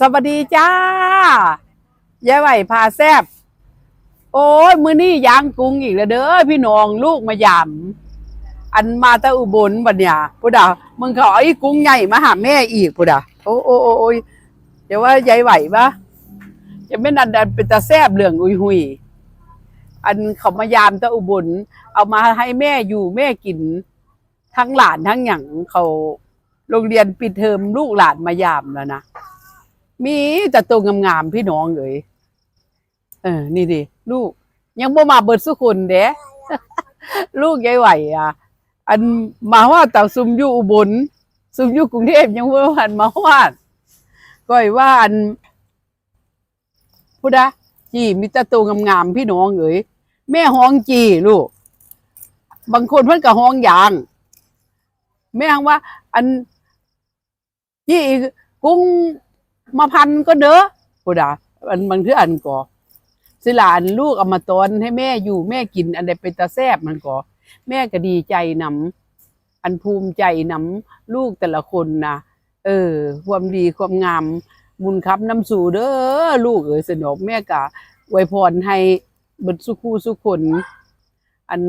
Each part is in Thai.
สวัสดีจ้ายายไหวพาแซบ โอ้ยมือนี้ยางกรุงอีกแล้วเด้อพี่น้องลูกมายามอันมาตะอุบลบัดเนี่ยพุดามึงเขาเอไอ้กรุงใหญ่มาหาแม่อีกพุดาโอ้โอ้โอ้โอ้ยเดี๋ยวว่ายายไหวปะจะไม่นันดันเป็นตาแซบเหลืองอุยหุยอันเขามายามตะอุบล เอามาให้แม่อยู่แม่กิน ทั้งหลานทั้งหยังเขาโรงเรียนปิดเทอมลูกหลานมายามแล้วนะ มีแต่ตัวงามๆพี่น้องเลยเออ นี่ดิลูก ยังบ่มาเบิดสุคนเด้ลูกยายไหวอะ อันมาว่าแต่ซุมอยู่อุบลซุมอยู่กรุงเทพยังบ่หันมาว่าก้อยว่าอันพุดะจีมีแต่ตัวงามๆพี่น้องเอ้ยแม่ห้องจีลูก บางคนเพิ่นก็ห้องยาง แม่ฮังว่า อันจีกุ้ง มาพันก็เด้อพุดะอันบางทื่ออันก็สิหลานลูกเอามาตอนให้แม่อยู่แม่กินอันใดเป็นตาแซบมันก็แม่ก็ดีใจนำอันภูมิใจนำลูกแต่ละคนนะเออ ความดีความงามบุญครับน้ำสู่เด้อลูกเอ๋ยสนอกแม่กะไวยพรให้เบิดสุขูสุขนอัน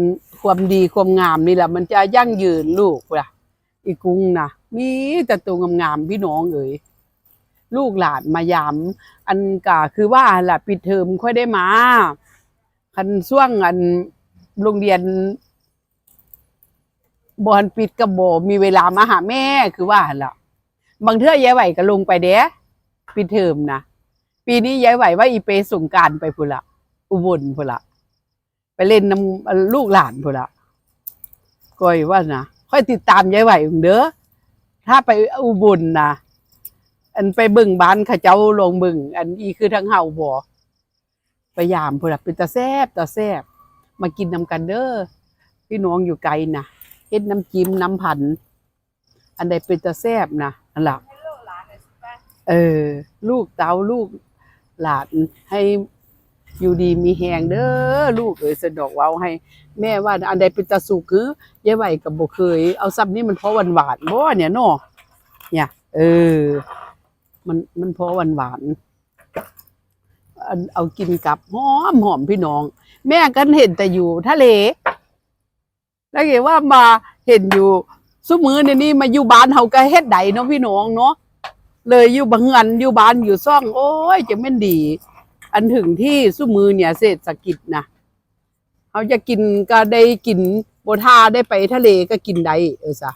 ความดีความงามนี่แหละมันจะยั่งยืนลูกว่ะอีกุ้งนะมีแต่ตัวงามๆพี่น้องเอ๋ย ลูกหลานมายามอันกะคือว่าแหละปิดเทอมค่อยได้มาคันช่วงอันโรงเรียนบอนปิดกับโบมีเวลามาหาแม่คือว่าหั่นล่ะบางเทื่อยายไหวก็ลงไปเด้ปิดเทอมนะปีนี้ยายไหวว่าอีเปส่งการไปพุ่นละอุบลพุ่นละไปเล่นน้ำลูกหลานพุ่นละก้อยว่านะค่อยติดตามยายไหวอยู่เด้อถ้าไปอุบลนะ อันไปบิ่งบ้านข้าเจ้าลงบิ่ง อันอีคือทั้งเฮาบ่พยายามพุ่นละเป็นตาแซบตาแซบมากินนำกันเด้อพี่น้องอยู่ไกลนะเฮ็ดน้ำจิ้มน้ำผัน อันใดเป็นตาแซบนะอันล่ะเออ ลูกเต้าลูกหลานให้อยู่ดีมีแหงเด้อลูกเอ๋ยสะดอกเว้าให้ แม่ว่า อันใดเป็นตาสุกคือยายไหวกับบ่เคย เอาซ้ำนี่มันเพราะหวานหวานๆบ่เนี่ยเนาะเนี่ย เออ มันมันพราะหวานหวานๆเอากินกับหอมหอมพี่น้อง แม่กันเห็นแต่อยู่ทะเล แล้วเห็นว่ามาเห็นอยู่สุมือในนี้มาอยู่บ้านเฮาก็เฮ็ดใดเนาะพี่น้องเนาะเลยอยู่บังเงินอยู่บ้านอยู่ซ่อง โอ้ยจะแม่ดี อันถึงที่สุมือเนี่ยเศรษฐกิจนะเขาจะกินก็ได้กินโบทาได้ไปทะเลก็กินได้เออซะ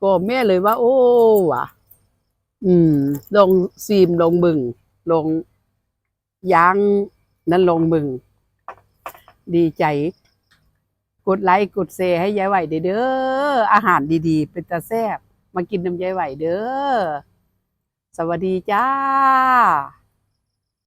ก็แม่เลยว่า โอ้ว่ะ อืม ลงซีมลงบึง ลงยางนั่นลงบึง ดีใจ กดไลค์กดแชร์ให้ยายไหวเด้อเด้ออาหารดีๆ เป็นตาแซ่บมากินน้ำยายไหวเด้อสวัสดีจ้า